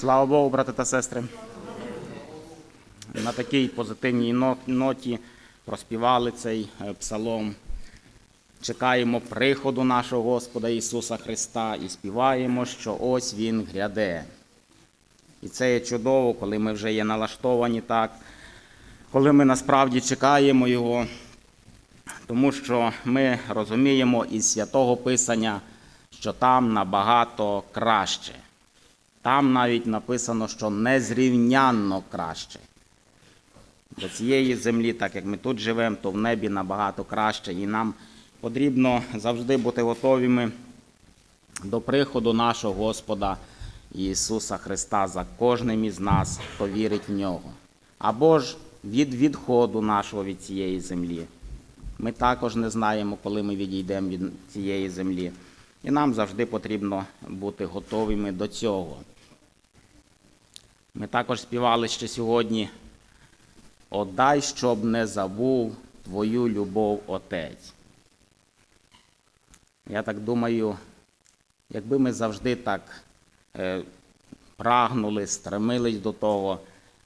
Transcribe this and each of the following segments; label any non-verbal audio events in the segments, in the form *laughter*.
Слава Богу, брати та сестри. На такій позитивній ноті проспівали цей е, псалом. Чекаємо приходу нашого Господа Ісуса Христа і співаємо, що ось Він гряде. І це є чудово, коли ми вже є налаштовані так, коли ми насправді чекаємо Його, тому що ми розуміємо із святого Писання, що там набагато краще. Там навіть написано, що незрівнянно краще. До цієї землі, так як ми тут живемо, то в небі набагато краще. І нам потрібно завжди бути готовими до приходу нашого Господа Ісуса Христа за кожним із нас, хто вірить в нього. Або ж від відходу нашого від цієї землі. Ми також не знаємо, коли ми відійдемо від цієї землі. І нам завжди потрібно бути готовими до цього. Ми також співали ще сьогодні. Отдай, щоб не забув твою любов, Отець. Я так думаю, якби ми завжди так е, прагнули, стремились до того,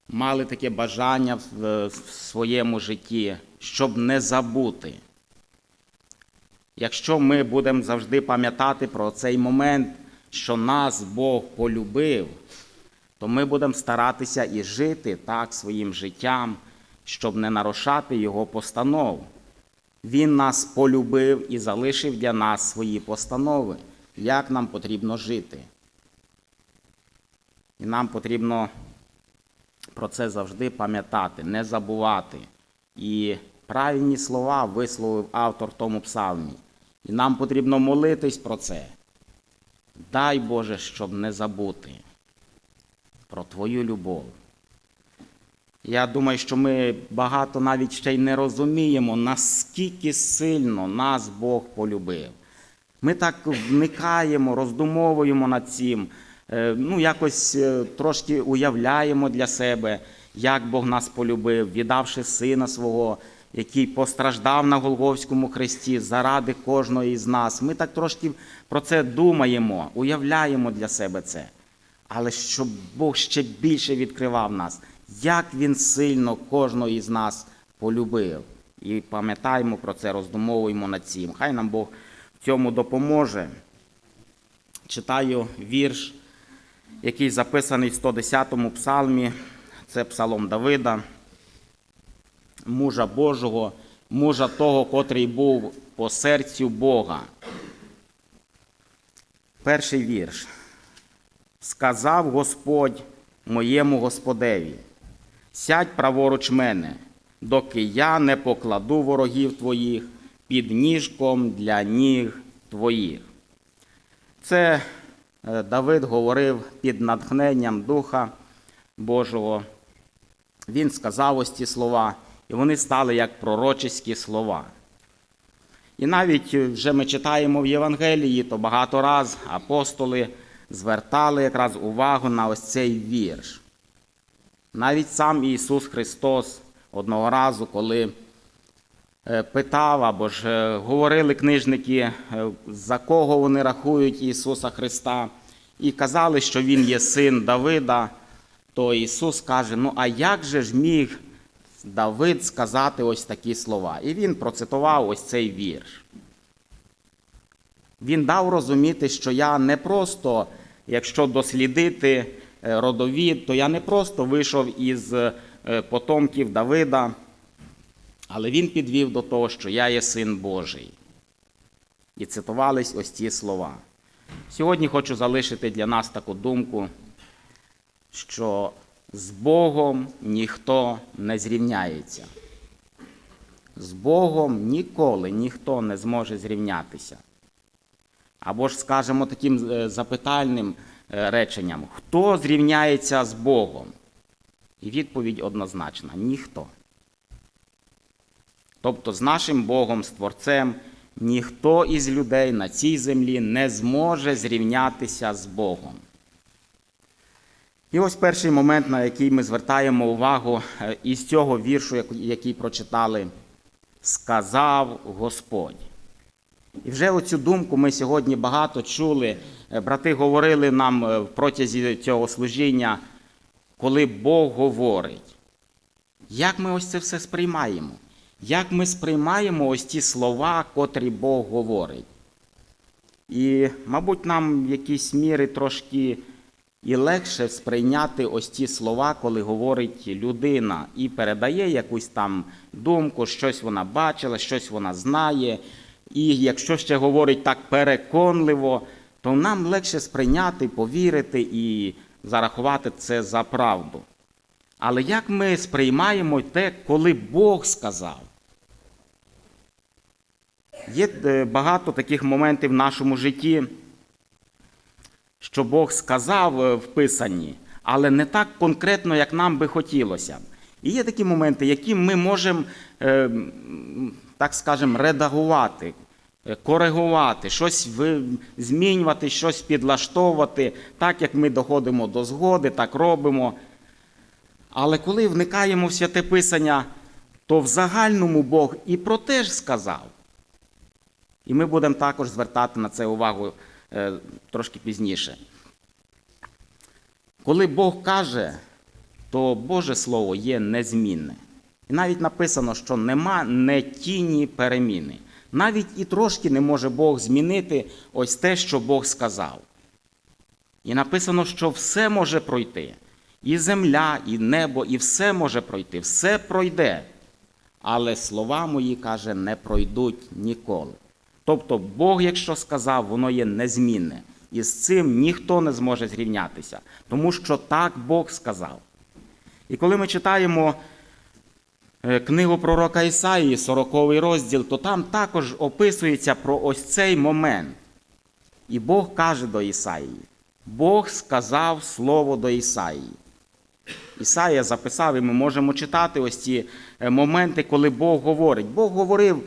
мали таке бажання в, в своєму житті, щоб не забути. Якщо ми будемо завжди пам'ятати про цей момент, що нас Бог полюбив, то ми будемо старатися і жити так своїм життям, щоб не нарушати Його постанов. Він нас полюбив і залишив для нас свої постанови, як нам потрібно жити. І нам потрібно про це завжди пам'ятати, не забувати. І правильні слова висловив автор тому псалмі. І нам потрібно молитись про це. Дай Боже, щоб не забути про Твою любов. Я думаю, що ми багато навіть ще й не розуміємо, наскільки сильно нас Бог полюбив. Ми так вникаємо, роздумовуємо над цим, е, ну, якось е, трошки уявляємо для себе, як Бог нас полюбив, віддавши сина свого, який постраждав на Голговському хресті заради кожного із нас. Ми так трошки про це думаємо, уявляємо для себе це. Але щоб Бог ще більше відкривав нас, як Він сильно кожного із нас полюбив. І пам'ятаємо про це, роздумовуємо над цим. Хай нам Бог в цьому допоможе. Читаю вірш, який записаний в 110-му псалмі. Це псалом Давида, мужа Божого, мужа того, котрий був по серцю Бога. Перший вірш. Сказав Господь моєму Господеві, сядь праворуч мене, доки я не покладу ворогів твоїх під ніжком для ніг твоїх. Це е, Давид говорив під натхненням Духа Божого. Він сказав ось ці слова, і вони стали як пророчеські слова. І навіть е, вже ми читаємо в Євангелії, то багато раз апостоли звертали якраз увагу на ось цей вірш. Навіть сам Ісус Христос одного разу, коли е, питав або ж е, говорили книжники, за кого вони рахують Ісуса Христа, і казали, що Він є син Давида, то Ісус каже: ну а як же ж міг Давид сказати ось такі слова? І він процитував ось цей вірш. Він дав розуміти, що я не просто, якщо дослідити е, родовід, то я не просто вийшов із е, потомків Давида, але він підвів до того, що я є син Божий. І цитувались ось ці слова. Сьогодні хочу залишити для нас таку думку, що з Богом ніхто не зрівняється. З Богом ніколи ніхто не зможе зрівнятися. Або ж скажемо таким е, запитальним е, реченням: хто зрівняється з Богом? І відповідь однозначна ніхто. Тобто з нашим Богом, з Творцем, ніхто із людей на цій землі не зможе зрівнятися з Богом. І ось перший момент, на який ми звертаємо увагу е, із цього віршу, який прочитали, сказав Господь. І вже оцю думку ми сьогодні багато чули. Е, Брати говорили нам е, протязі цього служіння, коли Бог говорить. Як ми ось це все сприймаємо? Як ми сприймаємо ось ті слова, котрі Бог говорить? І, мабуть, нам в якійсь мірі трошки і легше сприйняти ось ті слова, коли говорить людина і передає якусь там думку, щось вона бачила, щось вона знає. І якщо ще говорить так переконливо, то нам легше сприйняти, повірити і зарахувати це за правду. Але як ми сприймаємо те, коли Бог сказав? Є е, багато таких моментів в нашому житті, що Бог сказав е, в Писанні, але не так конкретно, як нам би хотілося. І є такі моменти, які ми можемо, е, так скажемо, редагувати, е, коригувати, щось змінювати, щось підлаштовувати, так як ми доходимо до згоди, так робимо. Але коли вникаємо в святе Писання, то в загальному Бог і про те ж сказав. І ми будемо також звертати на це увагу трошки пізніше. Коли Бог каже, то Боже Слово є незмінне. І навіть написано, що нема не тіні переміни. Навіть і трошки не може Бог змінити ось те, що Бог сказав. І написано, що все може пройти. І земля, і небо, і все може пройти, все пройде. Але слова мої, каже, не пройдуть ніколи. Тобто Бог, якщо сказав, воно є незмінне. І з цим ніхто не зможе зрівнятися, тому що так Бог сказав. І коли ми читаємо е, книгу пророка Ісаїї, 40 розділ, то там також описується про ось цей момент. І Бог каже до Ісаїї: Бог сказав слово до Ісаїї. Ісаїя записав, і ми можемо читати ось ці е, моменти, коли Бог говорить. Бог говорив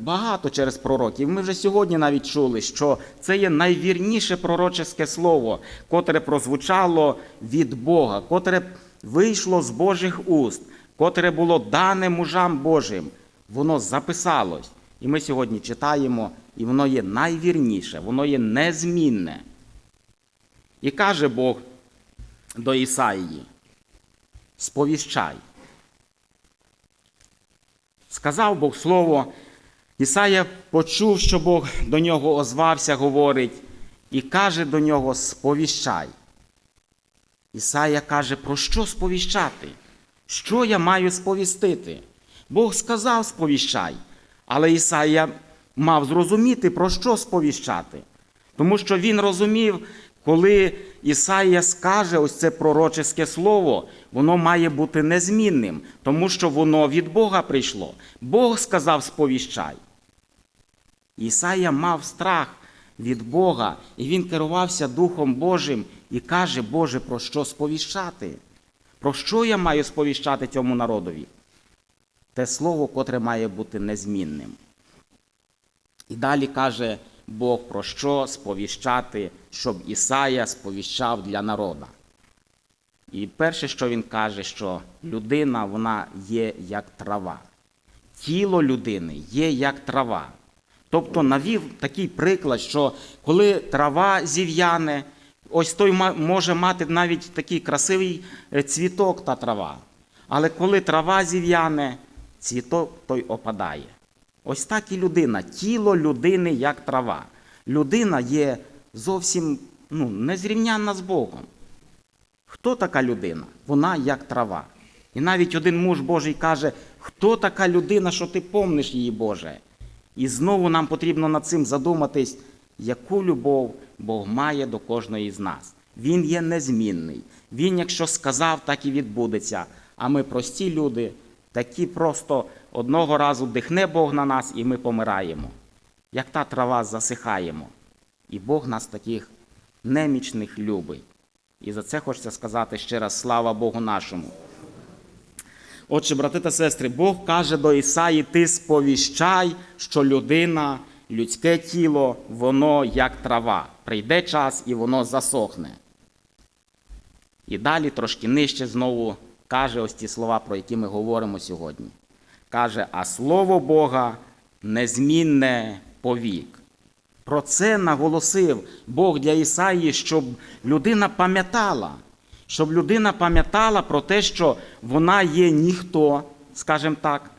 багато через пророків. Ми вже сьогодні навіть чули, що це є найвірніше пророчеське слово, котре прозвучало від Бога, котре вийшло з Божих уст, котре було дане мужам Божим. Воно записалось. І ми сьогодні читаємо, і воно є найвірніше, воно є незмінне. І каже Бог до Ісаїї: сповіщай. Сказав Бог слово, Ісая почув, що Бог до нього озвався, говорить, і каже до нього: сповіщай. Ісая каже, про що сповіщати? Що я маю сповістити? Бог сказав сповіщай, але Ісая мав зрозуміти, про що сповіщати. Тому що він розумів, коли Ісаїя скаже ось це пророчеське слово, воно має бути незмінним, тому що воно від Бога прийшло. Бог сказав сповіщай. Ісаїя мав страх від Бога, і він керувався Духом Божим і каже, Боже, про що сповіщати? Про що я маю сповіщати цьому народові? Те слово, котре має бути незмінним. І далі каже Бог, про що сповіщати, щоб Ісая сповіщав для народа. І перше, що він каже, що людина вона є як трава. Тіло людини є як трава. Тобто навів такий приклад, що коли трава зів'яне, ось той може мати навіть такий красивий е, цвіток та трава. Але коли трава зів'яне, цвіток той опадає. Ось так і людина. Тіло людини як трава. Людина є зовсім ну, незрівнянна з Богом. Хто така людина? Вона як трава. І навіть один муж Божий каже, хто така людина, що ти помниш її, Боже? І знову нам потрібно над цим задуматись, яку любов Бог має до кожної з нас. Він є незмінний. Він, якщо сказав, так і відбудеться. А ми прості люди, такі просто одного разу дихне Бог на нас, і ми помираємо. Як та трава засихаємо. І Бог нас таких немічних любить. І за це хочеться сказати ще раз слава Богу нашому. Отже, брати та сестри, Бог каже до Ісаї: ти сповіщай, що людина, людське тіло, воно як трава. Прийде час і воно засохне. І далі трошки нижче знову каже ось ті слова, про які ми говоримо сьогодні. Каже, а слово Бога незмінне повік. Про це наголосив Бог для Ісаї, щоб людина пам'ятала, щоб людина пам'ятала про те, що вона є ніхто, скажімо так,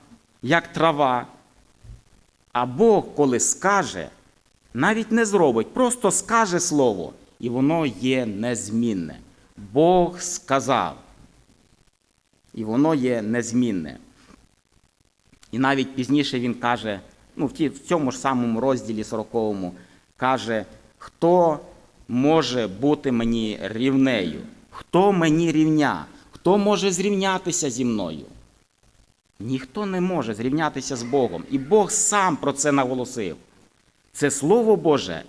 як трава. А Бог, коли скаже, навіть не зробить, просто скаже слово, і воно є незмінне. Бог сказав. І воно є незмінне. І навіть пізніше він каже, ну, в, в цьому ж самому розділі 40-му, каже, хто може бути мені рівнею? Хто мені рівня? Хто може зрівнятися зі мною? Ніхто не може зрівнятися з Богом. І Бог сам про це наголосив. Це Слово Боже.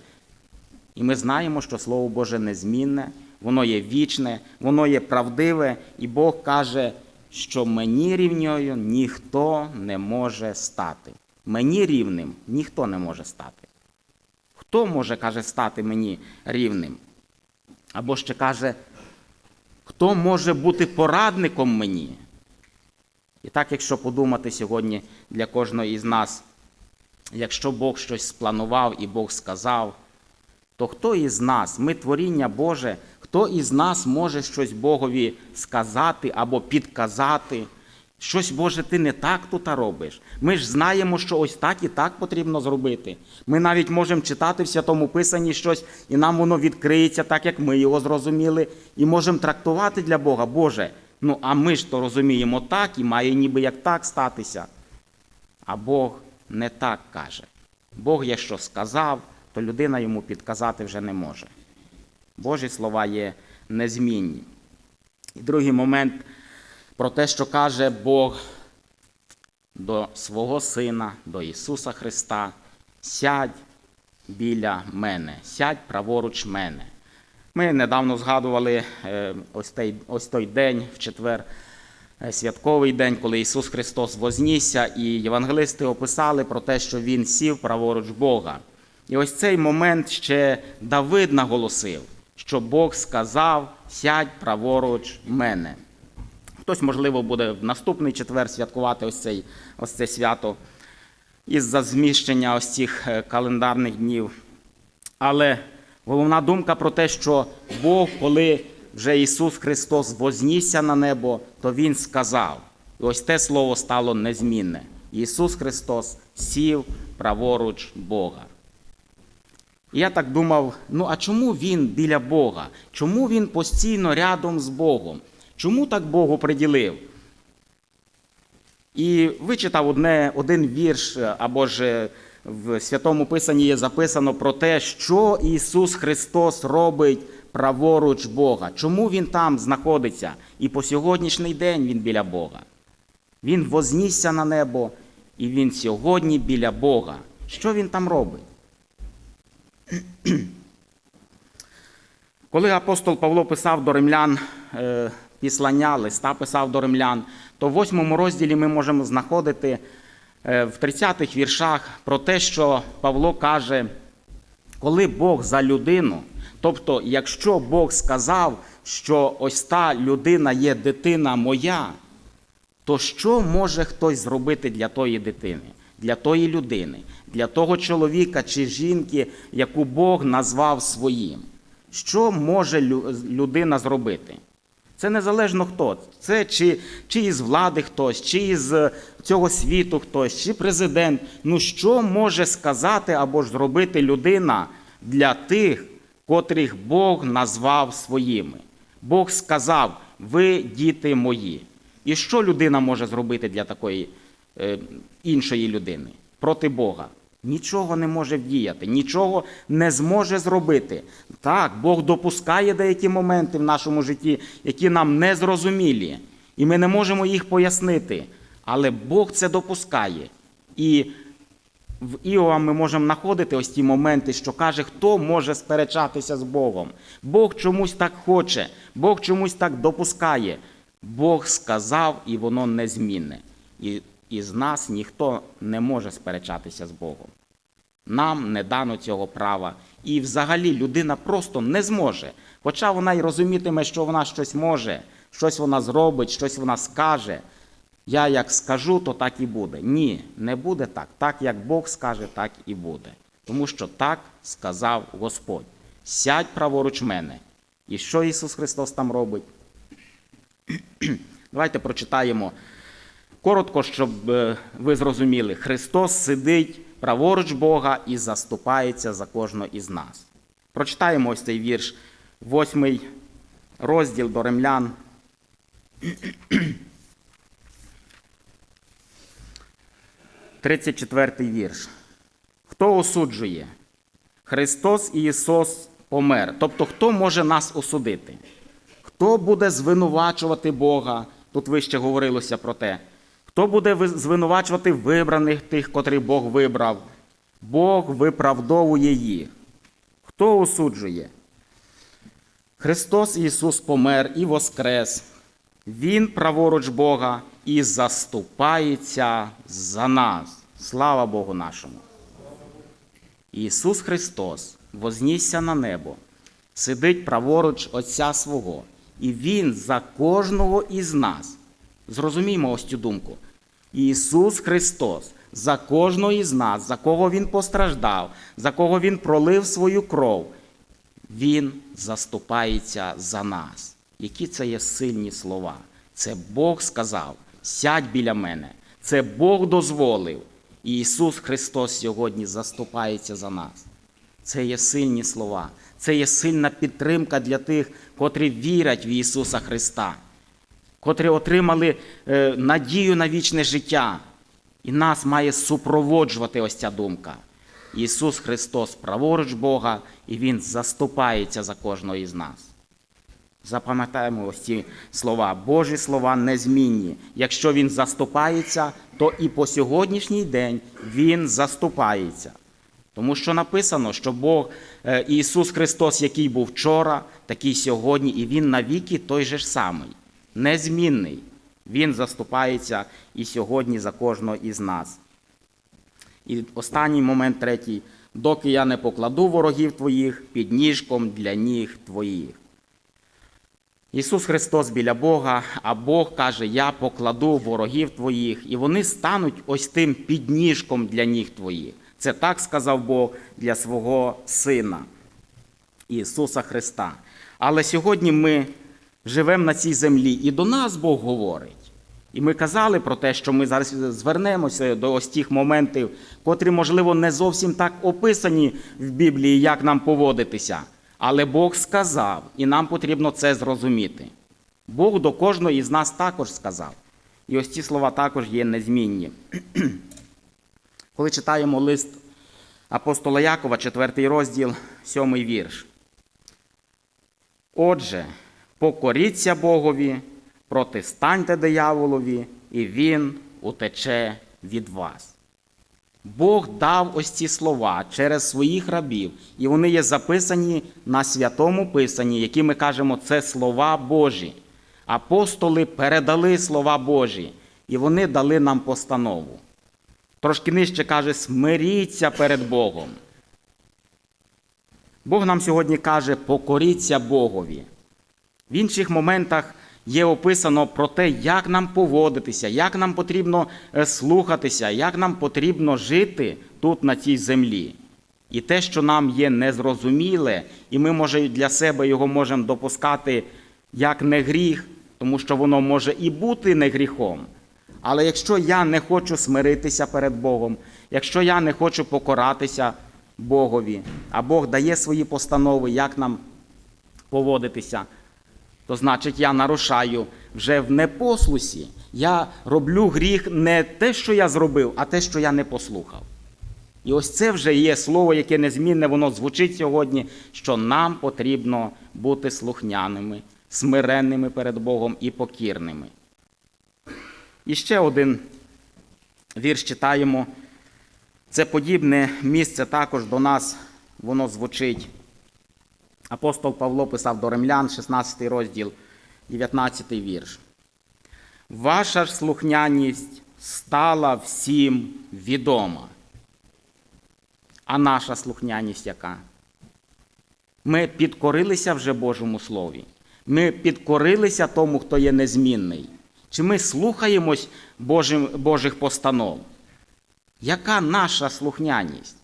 І ми знаємо, що Слово Боже незмінне, воно є вічне, воно є правдиве, і Бог каже, що мені рівньою ніхто не може стати. Мені рівним ніхто не може стати. Хто може, каже, стати мені рівним? Або ще каже, хто може бути порадником мені? І так, якщо подумати сьогодні для кожного із нас, якщо Бог щось спланував і Бог сказав, то хто із нас, ми творіння Боже, хто із нас може щось Богові сказати або підказати? Щось, Боже, ти не так тут робиш. Ми ж знаємо, що ось так і так потрібно зробити. Ми навіть можемо читати в Святому Писанні щось, і нам воно відкриється так, як ми його зрозуміли, і можемо трактувати для Бога, Боже, ну а ми ж то розуміємо так і має ніби як так статися. А Бог не так каже. Бог, якщо сказав, то людина йому підказати вже не може. Божі слова є незмінні. І другий момент про те, що каже Бог до свого Сина, до Ісуса Христа, сядь біля мене, сядь праворуч мене. Ми недавно згадували е, ось той, ось той день, в четвер, е, святковий день, коли Ісус Христос вознісся, і євангелисти описали про те, що Він сів праворуч Бога. І ось цей момент ще Давид наголосив, що Бог сказав: сядь праворуч мене. Хтось, можливо, буде в наступний четвер святкувати ось, цей, ось це свято із-за зміщення ось цих е, календарних днів. Але головна думка про те, що Бог, коли вже Ісус Христос вознісся на небо, то Він сказав. І ось те слово стало незмінне. Ісус Христос сів праворуч Бога. І я так думав: ну а чому він біля Бога? Чому він постійно рядом з Богом? Чому так Богу приділив? І вичитав одне, один вірш, або ж в Святому Писанні є записано про те, що Ісус Христос робить праворуч Бога. Чому Він там знаходиться? І по сьогоднішній день Він біля Бога. Він вознісся на небо, і Він сьогодні біля Бога. Що Він там робить? *clears throat* Коли апостол Павло писав до римлян е, післання, листа писав до римлян, то в восьмому розділі ми можемо знаходити е, в 30-х віршах про те, що Павло каже, коли Бог за людину, тобто, якщо Бог сказав, що ось та людина є дитина моя, то що може хтось зробити для тої дитини, для тої людини, для того чоловіка чи жінки, яку Бог назвав своїм? Що може людина зробити? Це незалежно хто. Це чи, чи із влади хтось, чи із е, цього світу хтось, чи президент. Ну що може сказати або ж зробити людина для тих, котрих Бог назвав своїми? Бог сказав: ви діти мої. І що людина може зробити для такої е, іншої людини проти Бога? Нічого не може вдіяти, нічого не зможе зробити. Так, Бог допускає деякі моменти в нашому житті, які нам не зрозумілі, і ми не можемо їх пояснити. Але Бог це допускає. І в Іова ми можемо знаходити ось ті моменти, що каже, хто може сперечатися з Богом. Бог чомусь так хоче, Бог чомусь так допускає. Бог сказав, і воно незмінне. І із нас ніхто не може сперечатися з Богом. Нам не дано цього права. І взагалі людина просто не зможе. Хоча вона й розумітиме, що вона щось може, щось вона зробить, щось вона скаже. Я як скажу, то так і буде. Ні, не буде так. Так як Бог скаже, так і буде. тому що так сказав Господь. Сядь праворуч мене. І що Ісус Христос там робить? *clears throat* Давайте прочитаємо коротко, щоб е, ви зрозуміли. Христос сидить праворуч Бога і заступається за кожного із нас. Прочитаємо ось цей вірш, восьмий розділ до римлян. *clears throat* Тридцять четвертий вірш. Хто осуджує? Христос і Ісус помер. Тобто, хто може нас осудити? Хто буде звинувачувати Бога? Тут вище говорилося про те. Хто буде звинувачувати вибраних тих, котрих Бог вибрав? Бог виправдовує їх. Хто осуджує? Христос Ісус помер і воскрес. Він праворуч Бога і заступається за нас. Слава Богу нашому. Ісус Христос вознісся на небо, сидить праворуч Отця свого, і Він за кожного із нас. Зрозуміємо ось цю думку. Ісус Христос за кожного із нас, за кого Він постраждав, за кого Він пролив свою кров, Він заступається за нас. Які це є сильні слова? Це Бог сказав: сядь біля мене. Це Бог дозволив. І Ісус Христос сьогодні заступається за нас. Це є сильні слова. Це є сильна підтримка для тих, котрі вірять в Ісуса Христа, котрі отримали е, надію на вічне життя. І нас має супроводжувати ось ця думка. Ісус Христос праворуч Бога, і Він заступається за кожного із нас. Запам'ятаємо ось ці слова. Божі слова незмінні. Якщо Він заступається, то і по сьогоднішній день Він заступається. Тому що написано, що Бог е, Ісус Христос, який був вчора, такий сьогодні, і Він навіки той же ж самий, незмінний. Він заступається і сьогодні за кожного із нас. І останній момент третій. Доки я не покладу ворогів твоїх під ніжком для ніг твоїх. Ісус Христос біля Бога, а Бог каже: Я покладу ворогів твоїх, і вони стануть ось тим підніжком для ніг твоїх. Це так сказав Бог для свого Сина Ісуса Христа. Але сьогодні ми живемо на цій землі, і до нас Бог говорить. І ми казали про те, що ми зараз звернемося до ось тих моментів, котрі, можливо, не зовсім так описані в Біблії, як нам поводитися. Але Бог сказав, і нам потрібно це зрозуміти. Бог до кожного із нас також сказав. І ось ці слова також є незмінні. *clears throat* Коли читаємо лист апостола Якова, 4 розділ, 7 вірш. Отже, покоріться Богові, протистаньте дияволові, і він утече від вас. Бог дав ось ці слова через своїх рабів, і вони є записані на святому Писанні, які ми кажемо, це слова Божі. Апостоли передали слова Божі, і вони дали нам постанову. Трошки нижче каже, смиріться перед Богом. Бог нам сьогодні каже, покоріться Богові. В інших моментах є описано про те, як нам поводитися, як нам потрібно е, слухатися, як нам потрібно жити тут, на цій землі. І те, що нам є незрозуміле, і ми, може, для себе його можемо допускати як не гріх, тому що воно може і бути не гріхом. Але якщо я не хочу смиритися перед Богом, якщо я не хочу покоратися Богові, а Бог дає свої постанови, як нам поводитися, то значить я нарушаю вже в непослусі. Я роблю гріх не те, що я зробив, а те, що я не послухав. І ось це вже є слово, яке незмінне, воно звучить сьогодні, що нам потрібно бути слухняними, смиренними перед Богом і покірними. І ще один вірш читаємо. Це подібне місце також до нас, воно звучить. Апостол Павло писав до римлян, 16 розділ, 19 вірш. Ваша ж слухняність стала всім відома. А наша слухняність яка? Ми підкорилися вже Божому Слові. Ми підкорилися тому, хто є незмінний. Чи ми слухаємось Божих постанов? Яка наша слухняність?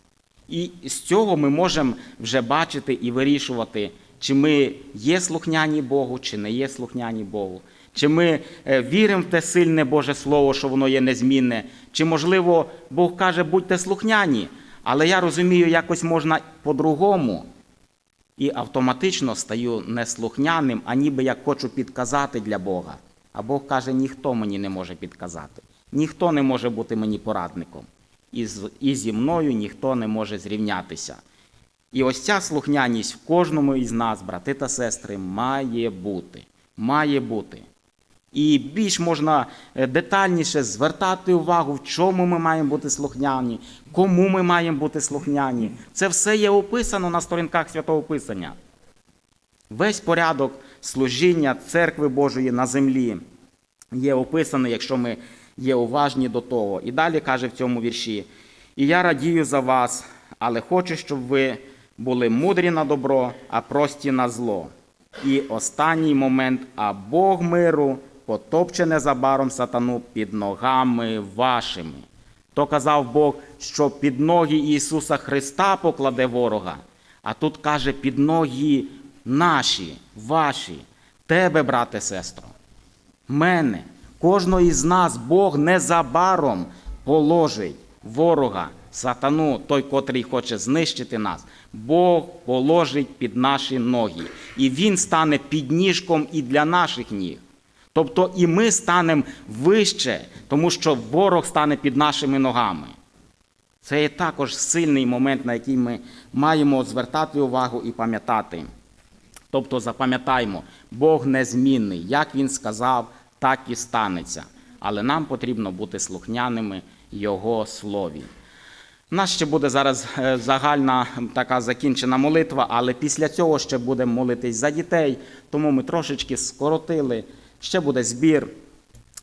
І з цього ми можемо вже бачити і вирішувати, чи ми є слухняні Богу, чи не є слухняні Богу. Чи ми е, віримо в те сильне Боже Слово, що воно є незмінне, чи, можливо, Бог каже, будьте слухняні, але я розумію, якось можна по-другому. І автоматично стаю неслухняним, а ніби як хочу підказати для Бога. А Бог каже, ніхто мені не може підказати, ніхто не може бути мені порадником. І, зі мною ніхто не може зрівнятися. І ось ця слухняність в кожному із нас, брати та сестри, має бути. Має бути. І більш можна е, детальніше звертати увагу, в чому ми маємо бути слухняні, кому ми маємо бути слухняні. Це все є описано на сторінках Святого Писання. Весь порядок служіння церкви Божої на землі є описаний, якщо ми є уважні до того. І далі каже в цьому вірші: І я радію за вас, але хочу, щоб ви були мудрі на добро, а прості на зло. І останній момент, а Бог миру потопче незабаром сатану під ногами вашими. То казав Бог, що під ноги Ісуса Христа покладе ворога, а тут каже під ноги наші, ваші, тебе, брате, сестро, мене, кожного із нас Бог незабаром положить ворога, сатану, той, котрий хоче знищити нас. Бог положить під наші ноги. І Він стане підніжком і для наших ніг. Тобто і ми станемо вище, тому що ворог стане під нашими ногами. Це є також сильний момент, на який ми маємо звертати увагу і пам'ятати. Тобто запам'ятаймо, Бог незмінний, як Він сказав, так і станеться. Але нам потрібно бути слухняними Його слові. У нас ще буде зараз е, загальна така закінчена молитва, але після цього ще будемо молитись за дітей, тому ми трошечки скоротили. Ще буде збір.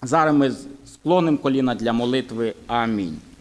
Зараз ми склонимо коліна для молитви. Амінь.